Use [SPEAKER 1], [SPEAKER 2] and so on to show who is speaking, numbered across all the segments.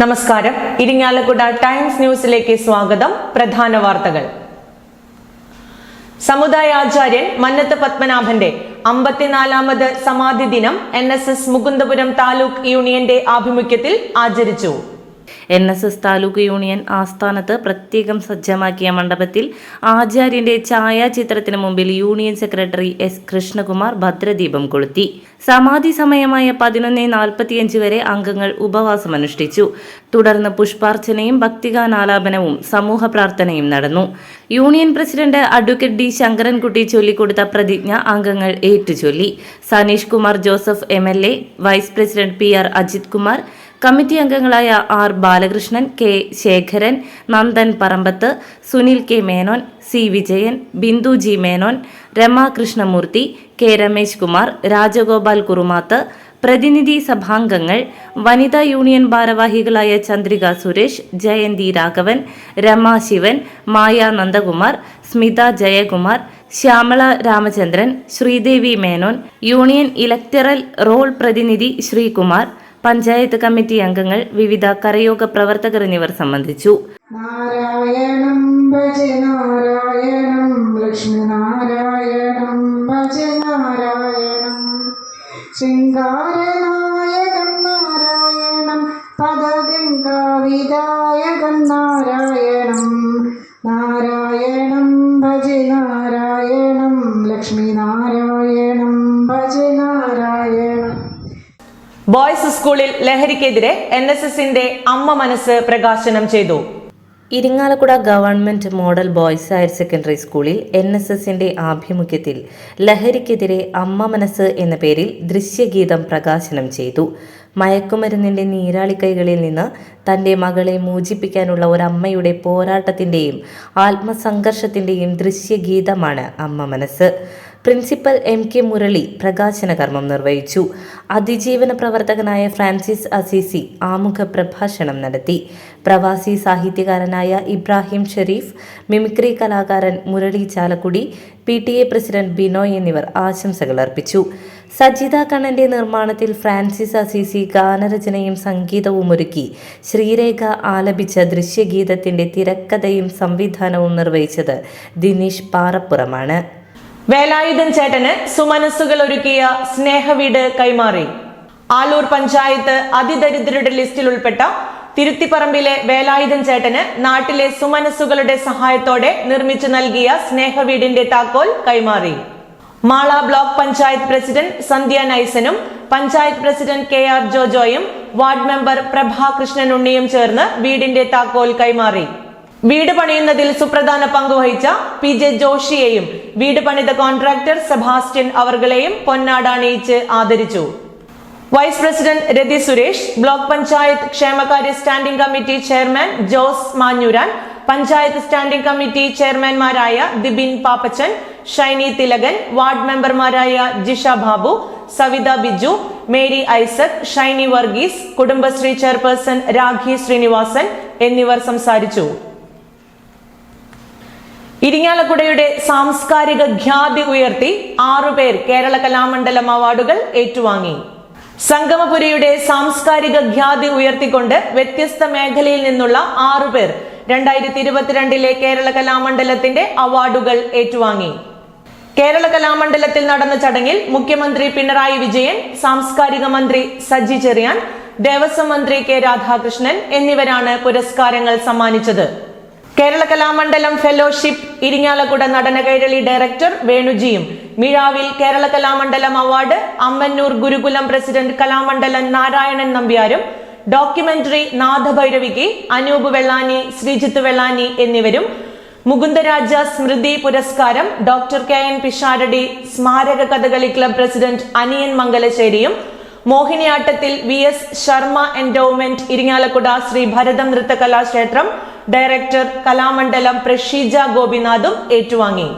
[SPEAKER 1] നമസ്കാരം. ഇരിങ്ങാലക്കുട ടൈംസ് ന്യൂസിലേക്ക് സ്വാഗതം. പ്രധാന വാർത്തകൾ. സമുദായാചാര്യൻ മന്നത്ത് പത്മനാഭന്റെ അമ്പത്തിനാലാമത് സമാധി ദിനം N S S Mukundapuram taluk യൂണിയന്റെ ആഭിമുഖ്യത്തിൽ ആചരിച്ചു.
[SPEAKER 2] N S S taluk union ആസ്ഥാനത്ത് പ്രത്യേകം സജ്ജമാക്കിയ മണ്ഡപത്തിൽ ആചാര്യന്റെ ഛായാചിത്രത്തിന് മുമ്പിൽ യൂണിയൻ സെക്രട്ടറി എസ് കൃഷ്ണകുമാർ ഭദ്രദീപം കൊളുത്തി. സമാധി സമയമായ പതിനൊന്ന് നാൽപ്പത്തിയഞ്ച് വരെ അംഗങ്ങൾ ഉപവാസമനുഷ്ഠിച്ചു തുടർന്ന് പുഷ്പാർച്ചനയും ഭക്തിഗാനാലാപനവും സമൂഹ പ്രാർത്ഥനയും നടന്നു. Union president advocate D Sankarankutty ചൊല്ലിക്കൊടുത്ത പ്രതിജ്ഞ അംഗങ്ങൾ ഏറ്റുചൊല്ലി. Saneesh Kumar Joseph M vice president P R Ajith Kumar committee അംഗങ്ങളായ R Balakrishnan K Sekharan Nandan Parambath Sunil K Menon C Vijayan Bindu G Menon Rema Krishnamoorthy K Ramesh Kumar Rajagopal Kurumath പ്രതിനിധി സഭാംഗങ്ങൾ വനിതാ union ഭാരവാഹികളായ Chandrika Suresh Jayanthi Raghavan Rema Sivan Maya Nandakumar Smitha Jayakumar Syamala Ramachandran Sreedevi Menon union electoral roll പ്രതിനിധി Sreekumar panchayat committee അംഗങ്ങൾ വിവിധ കരയോഗ പ്രവർത്തകർ എന്നിവർ സംബന്ധിച്ചു.
[SPEAKER 3] നാരായണം ഭജ നാരായണം ലക്ഷ്മിനാരായണം ഭജ നാരായണം. ശൃംഗാരനായകം
[SPEAKER 1] ബോയ്സ് സ്കൂളിൽ ലഹരിക്കെതിരെ എൻ എസ് എസിന്റെ അമ്മ മനസ്സ് പ്രകാശനം ചെയ്തു.
[SPEAKER 2] Irinjalakuda government model boys higher secondary സ്കൂളിൽ എൻ എസ് എസിന്റെ ആഭിമുഖ്യത്തിൽ ലഹരിക്കെതിരെ അമ്മ മനസ്സ് എന്ന പേരിൽ ദൃശ്യഗീതം പ്രകാശനം ചെയ്തു. മയക്കുമരുന്നിന്റെ നീരാളിക്കൈകളിൽ നിന്ന് തന്റെ മകളെ മോചിപ്പിക്കാനുള്ള ഒരമ്മയുടെ പോരാട്ടത്തിന്റെയും ആത്മസംഘർഷത്തിന്റെയും ദൃശ്യഗീതമാണ് അമ്മ മനസ്സ്. പ്രിൻസിപ്പൽ എം കെ മുരളി പ്രകാശന കർമ്മം നിർവഹിച്ചു. അതിജീവന പ്രവർത്തകനായ ഫ്രാൻസിസ് അസീസി ആമുഖ പ്രഭാഷണം നടത്തി. പ്രവാസി സാഹിത്യകാരനായ ഇബ്രാഹിം ഷെരീഫ് മിമിക്രി കലാകാരൻ മുരളി ചാലക്കുടി പി പ്രസിഡന്റ് ബിനോയ് എന്നിവർ ആശംസകൾ അർപ്പിച്ചു. സജിത കണ്ണന്റെ നിർമ്മാണത്തിൽ ഫ്രാൻസിസ് അസീസി ഗാനരചനയും സംഗീതവും ഒരുക്കി. ശ്രീരേഖ ആലപിച്ച ദൃശ്യഗീതത്തിന്റെ തിരക്കഥയും സംവിധാനവും നിർവഹിച്ചത് ദിനീഷ് പാറപ്പുറമാണ്.
[SPEAKER 1] വേലായുധൻ ചേട്ടന് സുമനസ്സുകൾ ഒരുക്കിയ സ്നേഹവീട് കൈമാറി. ആലൂർ പഞ്ചായത്ത് അതിദരിദ്രരുടെ ലിസ്റ്റിൽ ഉൾപ്പെട്ട തിരുത്തിപ്പറമ്പിലെ വേലായുധൻ ചേട്ടന് നാട്ടിലെ സുമനസ്സുകളുടെ സഹായത്തോടെ നിർമ്മിച്ചു നൽകിയ സ്നേഹവീടിന്റെ താക്കോൽ കൈമാറി. മാള ബ്ലോക്ക് പഞ്ചായത്ത് പ്രസിഡന്റ് സന്ധ്യ നൈസനും പഞ്ചായത്ത് പ്രസിഡന്റ് കെ ആർ ജോജോയും വാർഡ് മെമ്പർ പ്രഭാകൃഷ്ണൻ ഉണ്ണിയും ചേർന്ന് വീടിന്റെ താക്കോൽ കൈമാറി. വീട് പണിയുന്നതിൽ സുപ്രധാന പങ്കുവഹിച്ച പി ജെ ജോഷിയെയും വീട് പണിത കോൺട്രാക്ടർ സെബാസ്റ്റ്യൻ അവർകളെയും പൊന്നാടണിയിച്ച് ആദരിച്ചു. Vice president Rathi Suresh block panchayat ക്ഷേമകാര്യ standing committee chairman Jose Manjooran panchayat standing committee ചെയർമാൻമാരായ Dibin Pappachan Shiny Thilakan ward മെമ്പർമാരായ Jisha Babu Savitha Biju Mary Isaac Shiny Varghese Kudumbashree chairperson Rakhi Sreenivasan എന്നിവർ സംസാരിച്ചു. ഇരിങ്ങാലക്കുടയുടെ സാംസ്കാരിക ഖ്യാതി ഉയർത്തി ആറുപേർ കേരള കലാമണ്ഡലം അവാർഡുകൾ ഏറ്റുവാങ്ങി. സംഗമപുരിയുടെ സാംസ്കാരിക ഖ്യാതി ഉയർത്തിക്കൊണ്ട് വ്യത്യസ്ത മേഖലയിൽ നിന്നുള്ള ആറുപേർ രണ്ടായിരത്തി ഇരുപത്തിരണ്ടിലെ കേരള കലാമണ്ഡലത്തിന്റെ അവാർഡുകൾ ഏറ്റുവാങ്ങി. കേരള കലാമണ്ഡലത്തിൽ നടന്ന ചടങ്ങിൽ മുഖ്യമന്ത്രി പിണറായി വിജയൻ സാംസ്കാരിക മന്ത്രി സജി ചെറിയാൻ ദേവസ്വം മന്ത്രി കെ രാധാകൃഷ്ണൻ എന്നിവരാണ് പുരസ്കാരങ്ങൾ സമ്മാനിച്ചത്. കേരള കലാമണ്ഡലം ഫെലോഷിപ്പ് ഇരിങ്ങാലക്കുട നടന കൈരളി ഡയറക്ടർ വേണുജിയും മിഴാവിൽ കേരള കലാമണ്ഡലം അവാർഡ് അമ്മന്നൂർ ഗുരുകുലം പ്രസിഡന്റ് കലാമണ്ഡലം നാരായണൻ നമ്പ്യാരും ഡോക്യുമെന്ററി നാഥഭൈരവിക്ക് അനൂപ് വെള്ളാനി ശ്രീജിത്ത് വെള്ളാനി എന്നിവരും മുകുന്ദരാജ സ്മൃതി പുരസ്കാരം ഡോക്ടർ കെ എൻ പിഷാരടി സ്മാരക കഥകളി ക്ലബ് പ്രസിഡന്റ് അനിയൻ മംഗലശ്ശേരിയും മോഹിനിയാട്ടത്തിൽ V S Sharma endowment Irinjalakuda Sree Bharatham Nritha Kalakshetram director Kalamandalam Presheeja ഗോപിനാഥും ഏറ്റുവാങ്ങി.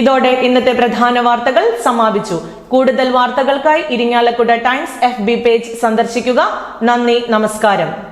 [SPEAKER 1] ഇതോടെ ഇന്നത്തെ പ്രധാന വാർത്തകൾ സമാപിച്ചു. കൂടുതൽ വാർത്തകൾക്കായി Irinjalakuda Times F B page സന്ദർശിക്കുക. നന്ദി നമസ്കാരം.